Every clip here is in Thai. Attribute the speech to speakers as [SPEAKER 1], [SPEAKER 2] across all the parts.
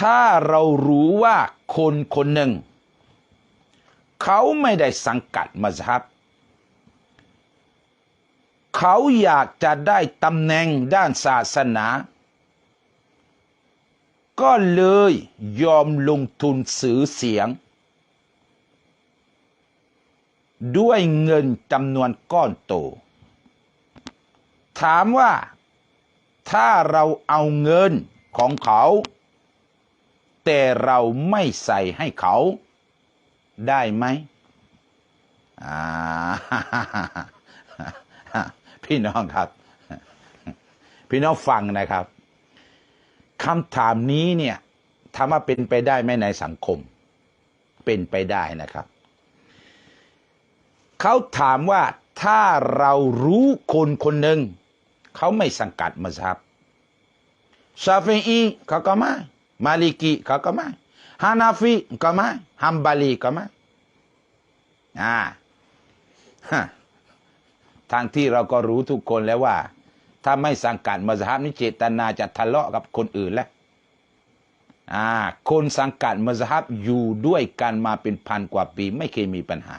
[SPEAKER 1] ถ้าเรารู้ว่าคนคนหนึ่ง เขาไม่ได้สังกัดมัสฮับ เขาอยากจะได้ตำแหน่งด้านศาสนา ก็เลยยอมลงทุนซื้อเสียง ด้วยเงินจำนวนก้อนโต ถามว่าถ้าเราเอาเงินของเขา แต่เราไม่ใส่ให้เขาได้ไหมอ่าพี่น้องครับ พี่น้องฟังนะครับคำถามนี้เนี่ยถามว่าเป็นไปได้ไหมในสังคม เป็นไปได้นะครับ เขาถามว่าถ้าเรารู้คนคนหนึ่ง เขาไม่สังกัดมัสฮับชาฟีอีเขาก็ไม่ มาลิกีเขาก็ไม่ฮานาฟีก็ไม่ฮัมบาลีก็ไม่อ่าฮะทางที่เราก็รู้ทุกคนแล้วว่า ถ้าไม่สังกัดมัสฮับนี่เจตนาจะทะเลาะกับคนอื่นแล้วอ่า คนสังกัดมัสฮับอยู่ด้วยกันมาเป็นพันกว่าปี ไม่เคยมีปัญหา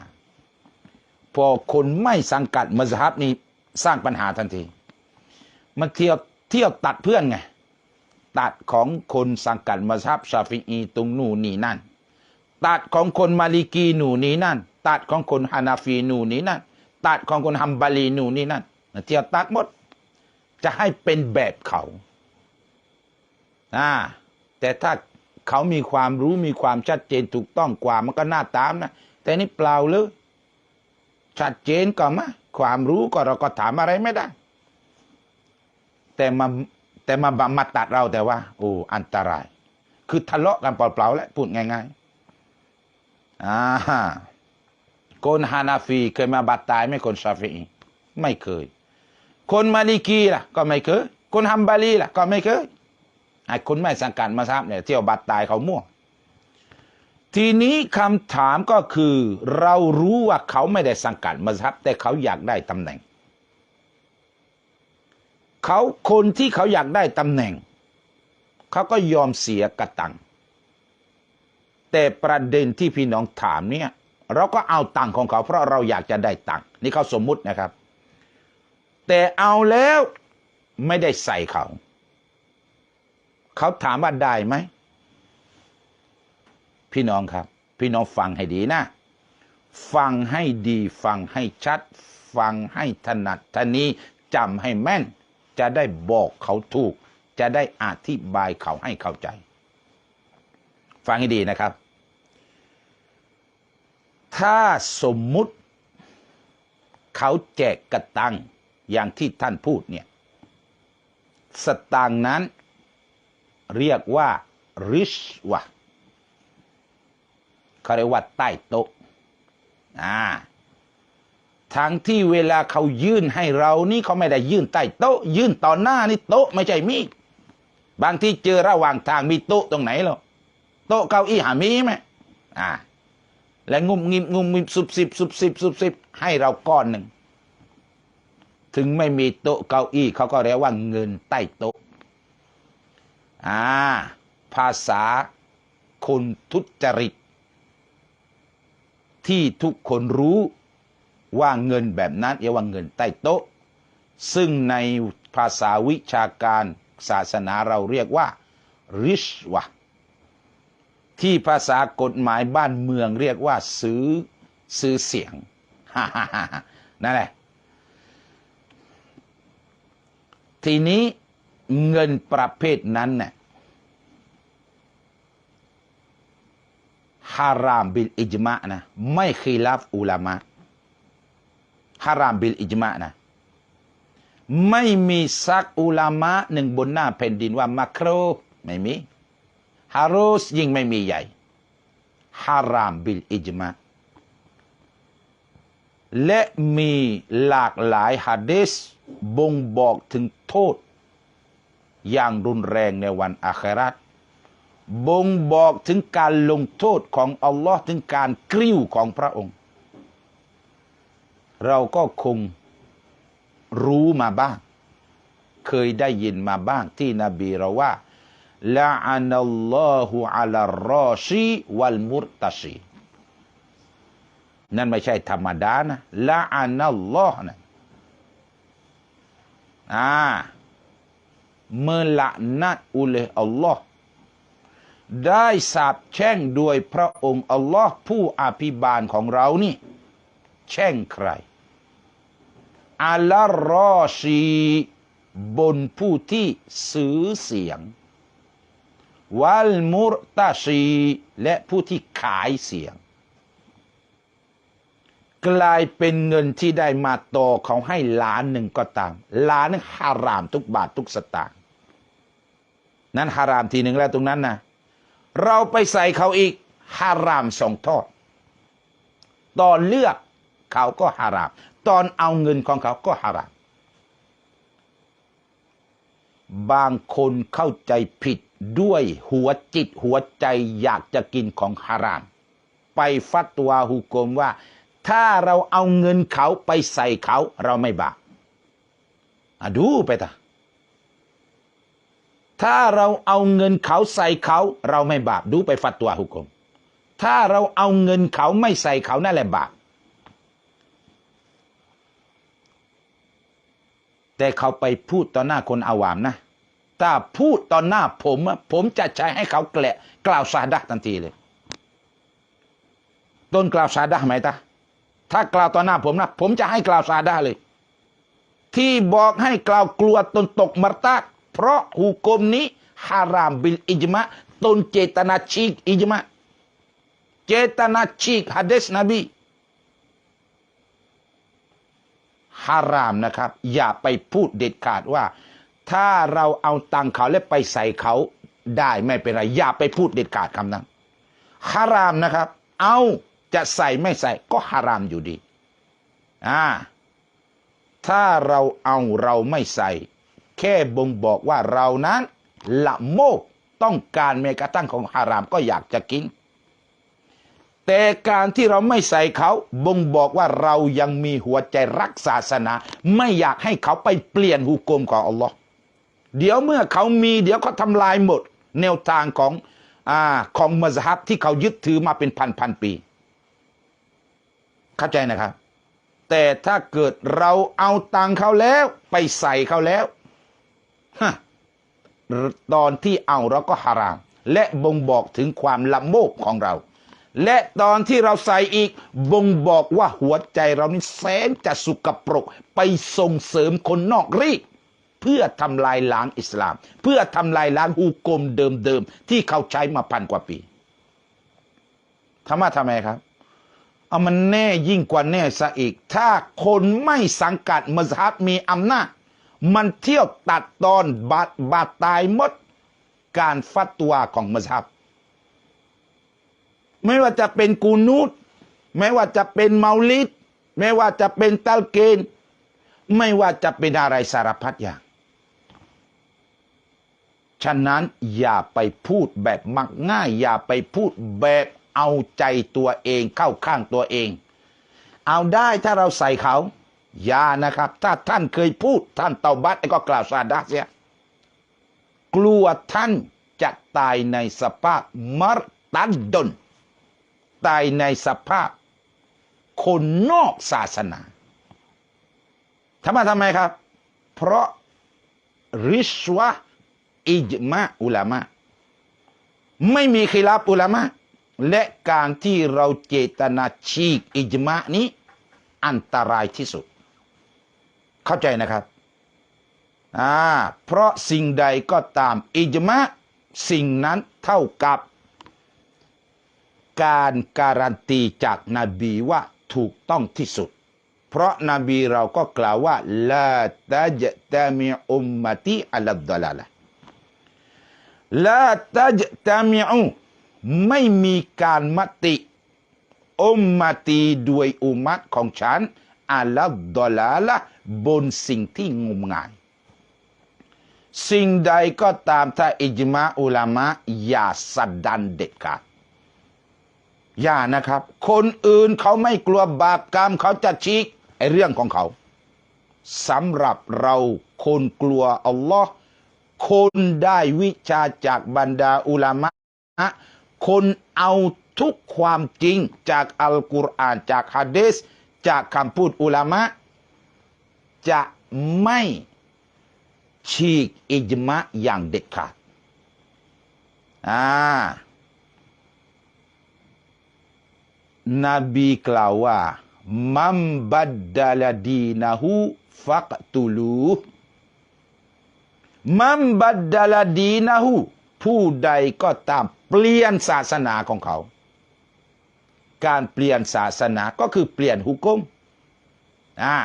[SPEAKER 1] พอคนไม่สังกัดมัสฮับนี่สร้างปัญหาทันที มันเที่ยวเที่ยวตัดเพื่อนไง ตัดของคนสังกัดมัสฮับชาฟิอีตรงนู่นนี่นั่น ตัดของคนมาลิกีหนูนนี่นั่น ตัดของคนฮานาฟีหนูนนี่นั่น ตัดของคนฮัมบาลีหนูนนี่นั่นเที่ยวตัดหมด จะให้เป็นแบบเขาอ่าแต่ถ้าเขามีความรู้มีความชัดเจนถูกต้องกว่ามันก็น่าตามนะ แต่นี่เปล่าเลยชัดเจนก็มาความรู้ก็เราก็ถามอะไรไม่ได้ แต่มา แต่มาบมาตัดเราแต่ว่าโอ้อันตราย คือทะเลาะกันเปล่าๆแล้วพูดง่ายๆอ่าคนฮานาฟีเคยมาบัตตายไหม่คนชาฟีอีไม่เคย คนมาลิกีล่ะ ก็ไม่เคย คนฮัมบาลีล่ะ ก็ไม่เคยไอ้คนไม่สังกัดมาทราบเนี่ยเที่ยวบัตตายเขามั่วทีนี้คำถามก็คือ เรารู้ว่าเขาไม่ได้สังกัดมัสฮับแต่เขาอยากได้ตำแหน่ง เขาคนที่เขาอยากได้ตำแหน่ง เขาก็ยอมเสียกระตัง แต่ประเด็นที่พี่น้องถามเนี่ย เราก็เอาตังของเขา เพราะเราอยากจะได้ตังนี่เขาสมมุตินะครับ แต่เอาแล้วไม่ได้ใส่เขา เขาถามว่าได้ไหม พี่น้องครับ พี่น้องฟังให้ดีนะ ฟังให้ดี ฟังให้ชัด ฟังให้ถนัดทนี้จำให้แม่น จะได้บอกเขาถูก จะได้อธิบายเขาให้เข้าใจ ฟังให้ดีนะครับ ถ้าสมมุติเขาแจกกระตังอย่างที่ท่านพูดเนี่ย สตางนั้นเรียกว่าริชวะเขาเรียกว่าใต้โต๊ะอ่า ทั้งที่เวลาเขายื่นให้เรานี่เขาไม่ได้ยื่นใต้โต๊ะ ยื่นต่อหน้านี่โต๊ะไม่ใช่มีดบางที่เจอระหว่างทางมีโต๊ะตรงไหนหรอโต๊ะเก้าอี้หามีไหมอ่า และงุมงิมงุมงิมสุบสิบสุบสิบสุบสิบให้เราก้อนหนึ่งถึงไม่มีโต๊ะเก้าอี้เขาก็เรียกว่าเงินใต้โต๊ะอ่า ภาษาคนทุจริต ที่ทุกคนรู้ ว่าเงินแบบนั้นเรียกว่าเงินใต้โต๊ะ ซึ่งในภาษาวิชาการศาสนาเราเรียกว่า ริชวะ ที่ภาษากฎหมายบ้านเมืองเรียกว่า ซื้อซื้อเสียงนั่นแหละ ทีนี้เงินประเภทนั้นเนี่ยฮารามบิลอิจมะนะ ไม่ขีลาฟอุลามะ ฮารามบิลอิจมะนะไม่มีซักอุลามะหนึ่งบนหน้าแผ่นดินว่ามักโรไม่มีฮารุสยิ่งไม่มีใหญ่ฮารามบิลอิจมะและมีหลากหลายฮะดิษบ่งบอกถึงโทษ อย่างรุนแรงในวันอาคราตบ่งบอกถึงการลงโทษของอัลลอฮ์ถึงการกริ้วของพระองค์ เราก็คงรู้มาบ้าง เคยได้ยินมาบ้างที่นบีเราว่าละอานัลลอฮุอัลรอชีวัลมุรตชีนั่นไม่ใช่ธรรมดานะละอานัลลอฮ์นะอ่า melaknat oleh Allah ได้สาบแช่งโดยพระองค์อัลลอฮ์ผู้อภิบาลของเรานี่ แช่งใคร อัลรอชีบนผู้ที่ซื้อเสียง วัลมุรตาชี และผู้ที่ขายเสียง กลายเป็นเงินที่ได้มาต่อเขาให้ล้านหนึ่งก็ตามล้านหนึงฮารามทุกบาททุกสตางค์นั้นฮารามทีหนึ่งแล้วตรงนั้นนะเราไปใส่เขาอีกฮารามสองทอดตอนเลือกเขาก็ฮาราม ตอนเอาเงินของเขาก็ฮารามบางคนเข้าใจผิดด้วยหัวจิตหัวใจอยากจะกินของฮาราม ไปฟัตวาฮุกมว่า ถ้าเราเอาเงินเขาไปใส่เขาเราไม่บาปดูไปตาถ้าเราเอาเงินเขาใส่เขา เราไม่บาปดูไปฟัตวาฮุกมถ้าเราเอาเงินเขาไม่ใส่เขานั่นแหละบาป แต่เขาไปพูดต่อหน้าคนอาวามนะ ถ้าพูดต่อหน้าผมอะผมจะใช้ให้เขาแกละกล่าวซาดะห์ทันทีเลยต้นกล่าวซาดะห์ไหมตาถ้ากล่าวต่อหน้าผมนะ ผมจะให้กล่าวซาดะห์เลย ที่บอกให้กล่าวกลัวตนตกมรตากเพราะหุกมนี้ฮารามบิลอิจมะตนเจตนาชีกอิจมะเจตนาชีกฮะดิษนบี ฮารามนะครับ อย่าไปพูดเด็ดขาดว่า ถ้าเราเอาตังเขาและไปใส่เขาได้ไม่เป็นไรอย่าไปพูดเด็ดขาดคำนั้นฮารามนะครับ เอาจะใส่ไม่ใส่ก็ฮารามอยู่ดีอ่าถ้าเราเอาเราไม่ใส่ แค่บ่งบอกว่าเรานั้นละโมบต้องการแม้กระทั่งของฮารามก็อยากจะกิน แต่การที่เราไม่ใส่เขาบ่งบอกว่าเรายังมีหัวใจรักศาสนา ไม่อยากให้เขาไปเปลี่ยนหุกกลมของอัลลอฮ์เดี๋ยวเมื่อเขามีเดี๋ยวเขาทำลายหมด แนวทางของอ่าของมัซฮับที่เขายึดถือมาเป็นพันพันปี เข้าใจนะครับ แต่ถ้าเกิดเราเอาตังเขาแล้ว ไปใส่เขาแล้วฮะตอนที่เอาเราก็ฮาราม และบ่งบอกถึงความละโมบของเรา และตอนที่เราใส่อีกบ่งบอกว่าหัวใจเรานี่แสนจะสุกปรกไปส่งเสริมคนนอกรีกเพื่อทำลายล้างอิสลาม เพื่อทำลายล้างฮูกลมเดิมๆที่เขาใช้มาพันกว่าปีทำไมทำไมครับ เอามันแน่ยิ่งกว่าแน่ซะอีก ถ้าคนไม่สังกัดมัสฮับมีอำนาจมันเที่ยวตัดตอนบาดบาดตายหมดการฟัตวาของมัสฮับ ไม่ว่าจะเป็นกูนูตไม่ว่าจะเป็นเมาลิดไม่ว่าจะเป็นตัลเกน ไม่ว่าจะเป็นอะไรสารพัดอย่าง ฉะนั้นอย่าไปพูดแบบมักง่าย อย่าไปพูดแบบเอาใจตัวเองเข้าข้างตัวเอง เอาได้ถ้าเราใส่เขาอย่านะครับ ถ้าท่านเคยพูดท่านเตาบัตก็กล่าวซาดาเสียกลัวท่านจะตายในสภาพมรตัดดน ตายในสภาพ คนนอกศาสนาทำไมทำไมครับ เพราะริชวะอิจมาอุลามะ ไม่มีขีลาบอุลามะ และการที่เราเจตนาชีกอิจมานี้ อันตรายที่สุด เข้าใจนะครับอ่าเพราะสิ่งใดก็ตามอิจมาสิ่งนั้นเท่ากับ การการันตีจากนาบีว่าถูกต้องที่สุด เพราะนาบีเราก็กล่าวว่าลาตาจตามิอุมมติอัลดลาละลาตาจตามิอุไม่มีการมติอุมมตีด้วยอุมัตของฉันอัลดลาละบนสิ่งที่งมงาย สิ่งใดก็ตามถ้าอิจมาอุลามะอย่าสัดดันเด็ดขาด อย่านะครับ คนอื่นเขาไม่กลัวบาปกรรมเขาจะชีกไอเรื่องของเขาสำหรับเราคนกลัวอัลลอฮ์คนได้วิชาจากบรรดาอุลามะคนเอาทุกความจริงจากอัลกุรอานจากฮะดีษจากคำพูดอุลามะ จะไม่ฉีกอิจมะอย่างเด็ดขาดอ่า นบีกล่าวว่า มัมบัดดาลดีนะฮูฟักตุลูมัมบัดดาลดีนะฮูผู้ใดก็ตามเปลี่ยนศาสนาของเขา การเปลี่ยนศาสนาก็คือเปลี่ยนหุกมอ่า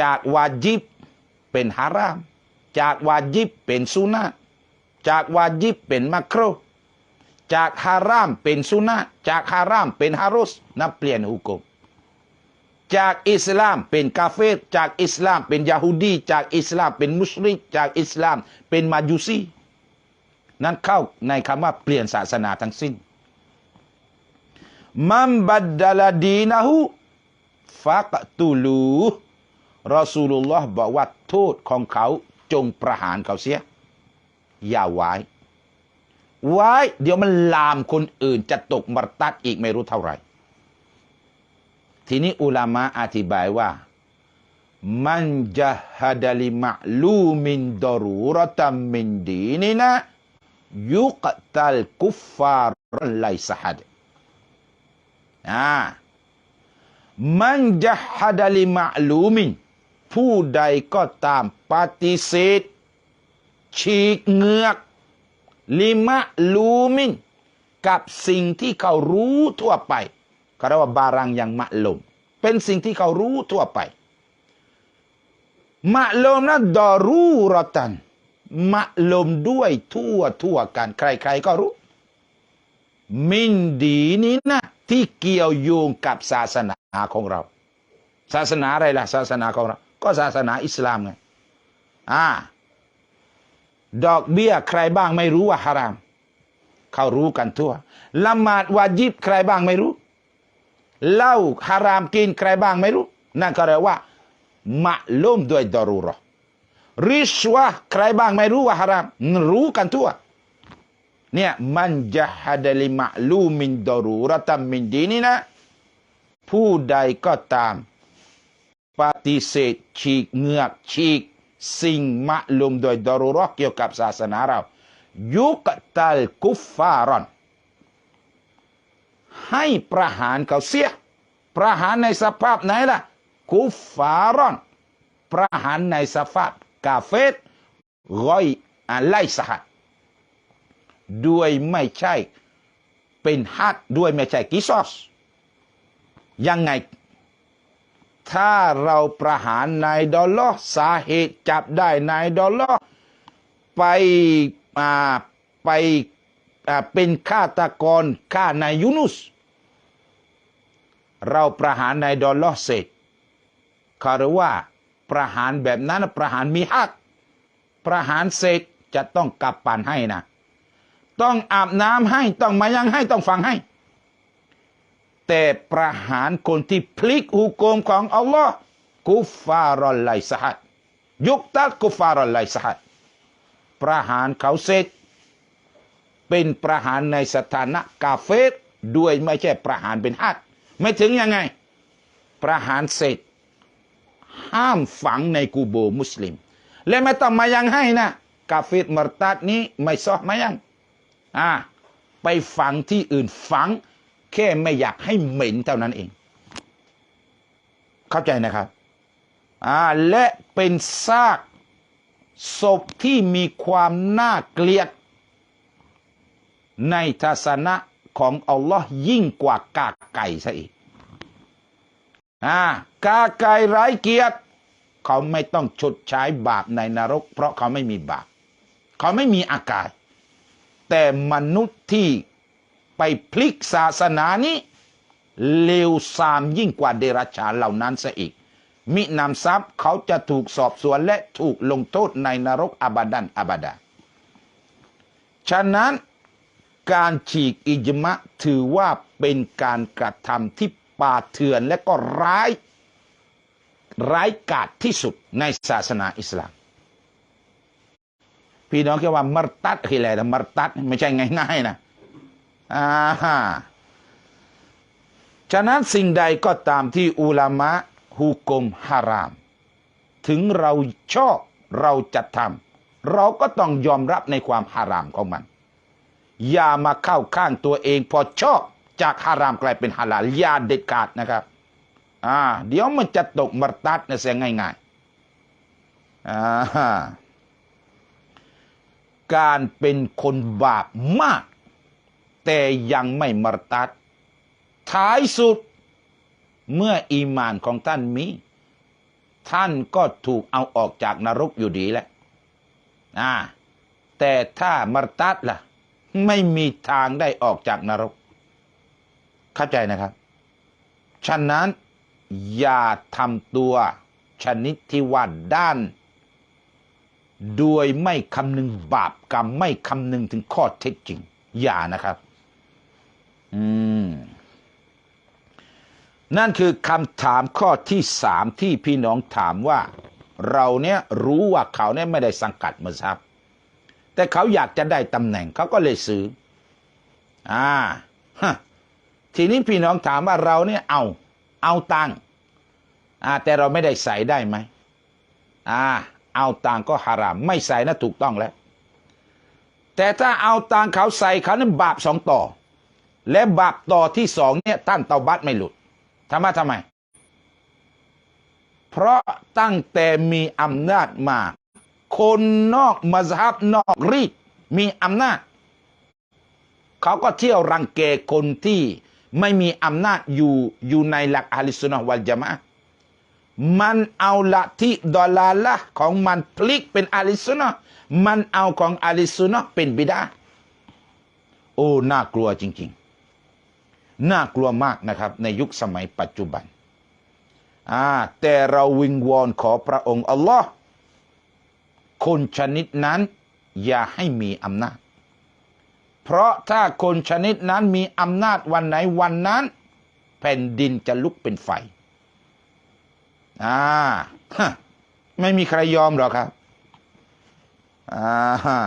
[SPEAKER 1] จากวาจิบเป็นฮาราม จากวาจิบเป็นสุนัตจากวาจิบเป็นมักโคร จากฮารามเป็นสุนัตจากฮารามเป็นฮารุสนับเปลี่ยนหุกมจากอิสลามเป็นกาเฟรจากอิสลามเป็นยาฮูดีจากอิสลามเป็นมุชริกจากอิสลามเป็นมาจุซีนั้นเข้าในคำว่าเปลี่ยนศาสนาทั้งสิ้น มัมบัดดาลดีนะฮูฟักตูลูรอสูลุลลอฮ์บอกว่าโทษของเขาจงประหารเขาเสีย อย่าไว้ ไว้ เดี๋ยวมันลามคนอื่น จะตกมรตัดอีกไม่รู้เท่าไหร่ ทีนี้อุลามะอธิบายว่า มันจะฮัดลิมะลูมินดอรูรตัมมินดีนินะ ยุกตัลกุฟฟาร์ไลสฮัดอ่ามันจะฮัดลิมะลูมิน ผู้ใดก็ตามปฏิเสธฉีกเงือก ลิมะลูมินกับสิ่งที่เขารู้ทั่วไปเขาเรียกว่าบารังยังมะลม เป็นสิ่งที่เขารู้ทั่วไป มะลมนะดอรูรตัน มะลมด้วยทั่วทั่วกัน ใคร ๆ ก็รู้ มินดีนี้นะ ที่เกี่ยวโยงกับศาสนาของเรา ศาสนาอะไรล่ะ ศาสนาของเรา ก็ศาสนาอิสลามไง อ่า ดอกเบี้ยใครบ้างไม่รู้ว่าฮาราม เขารู้กันทั่วละหมาดวาจิบใครบ้างไม่รู้เหล้าฮารามกินใครบ้างไม่รู้ นั่นก็เรียกว่ามะลุมด้วยดอรูรอริชวะใครบ้างไม่รู้ว่าฮาราม รู้กันทั่วเนี่ยมันจะฮัดลิมะลูมินดอรูรตัมมินดีนี่นะ ผู้ใดก็ตาม ปฏิเสธฉีกเงือกฉีก สิ่งมะลุมโดยดรูรอเกี่ยวกับศาสนาเรายุกตัลกุฟฟารอน ให้ประหารเขาเสีย ประหารในสภาพไหนล่ะ กุฟฟารอน ประหารในสภาพกาเฟตรอยอะไรสหัดด้วยไม่ใช่เป็นฮัดด้วยไม่ใช่กิซอส ยังไง ถ้าเราประหารนายดอลล์สาเหตุจับได้นายดอลล์ไปอ่าไปอ่าเป็นฆาตกรฆ่านายยูนุส เราประหารนายดอลล์เสร็จเขารว่าประหารแบบนั้นประหารมีฮัก ประหารเสร็จจะต้องกลับปันให้นะ ต้องอาบน้ำให้ต้องมายังให้ต้องฟังให้ แต่ประหารคนที่พลิกหุกมของอัลลอฮ์กุฟารอลไลสหัดยุกตักกุฟารอลไลสหัดประหารเขาเสร็จเป็นประหารในสถานะกาเฟรด้วยไม่ใช่ประหารเป็นฮัดไม่ถึงยังไง ประหารเสร็จ ห้ามฝังในกูโบมุสลิม และไม่ต้องมายังให้นะกาเฟรมรตัดนี้ไม่ซอกมายังอ่าไปฝังที่อื่นฝัง แค่ไม่อยากให้เหม็นเท่านั้นเอง เข้าใจนะครับอ่าและเป็นซากศพที่มีความน่าเกลียด ในทัศนะของอัลลอฮ์ยิ่งกว่ากาไก่ซะอีกอ่ากาไก่ไร้เกียรติเขาไม่ต้องชดใช้บาปในนรก เพราะเขาไม่มีบาป เขาไม่มีอากาศ แต่มนุษย์ที่ ไปพลิกศาสนานี้เลวทรามยิ่งกว่าเดรัจฉานเหล่านั้นซะอีก มินำทรัพย์เขาจะถูกสอบสวนและถูกลงโทษในนรกอบาดันอบาดา ฉะนั้นการฉีกอิจมะถือว่าเป็นการกระทำที่ป่าเถื่อนและก็ร้าย ร้ายกาจที่สุดในศาสนาอิสลาม พี่น้องแคิดว่ามรตัดคืออะไรนะมรตัดไม่ใช่ง่ายๆนะ อ่าฮะฉะนั้นสิ่งใดก็ตามที่อุลามะฮุกมฮาราม ถึงเราชอบเราจะทำเราก็ต้องยอมรับในความฮารามของมัน อย่ามาเข้าข้างตัวเอง พอชอบจากฮารามกลายเป็นฮาลาลอย่าเด็ดขาดนะครับอ่าเดี๋ยวมันจะตกมรตัดนะเสียง่ายๆอ่าการเป็นคนบาปมาก แต่ยังไม่มรตัดท้ายสุด เมื่ออีมานของท่านมี ท่านก็ถูกเอาออกจากนรกอยู่ดีแหละอ่าแต่ถ้ามรตัดล่ะ ไม่มีทางได้ออกจากนรก เข้าใจนะครับ ฉะนั้นอย่าทำตัวชนิดที่ว่าด้านโดยไม่คำนึงบาปกรรมไม่คำนึงถึงข้อเท็จจริง อย่านะครับ นั่นคือคำถามข้อที่สามที่พี่น้องถามว่า เราเนี่ยรู้ว่าเขาเนี่ยไม่ได้สังกัดมัสฮับ แต่เขาอยากจะได้ตำแหน่งเขาก็เลยซื้อ อ่าทีนี้พี่น้องถามว่าเราเนี่ยเอา เอาตังอ่า แต่เราไม่ได้ใส่ได้ไหมอ่า เอาตังก็ฮาราม ไม่ใส่นะถูกต้องแล้ว แต่ถ้าเอาตังเขาใส่เขานั้นบาปสองต่อ และบาปต่อที่สองเนี่ยท่านเตาบัตไม่หลุดทำไมทำไม เพราะตั้งแต่มีอำนาจมา คนนอกมัสฮับนอกรีดมีอำนาจ เขาก็เที่ยวรังแกคนที่ไม่มีอำนาจอยู่อยู่ในหลักอะลิสุนนะวัลจามะมันเอาละที่ดอลลาละของมันพลิกเป็นอะลิสุนนะมันเอาของอะลิสุนนะเป็นบิดาโอ้ น่ากลัวจริง ๆ น่ากลัวมากนะครับ ในยุคสมัยปัจจุบันอ่าแต่เราวิงวอนขอพระองค์อัลลอฮ์คนชนิดนั้น อย่าให้มีอำนาจ เพราะถ้าคนชนิดนั้นมีอำนาจวันไหนวันนั้น แผ่นดินจะลุกเป็นไฟอ่าไม่มีใครยอมหรอกครับอ่าฮะ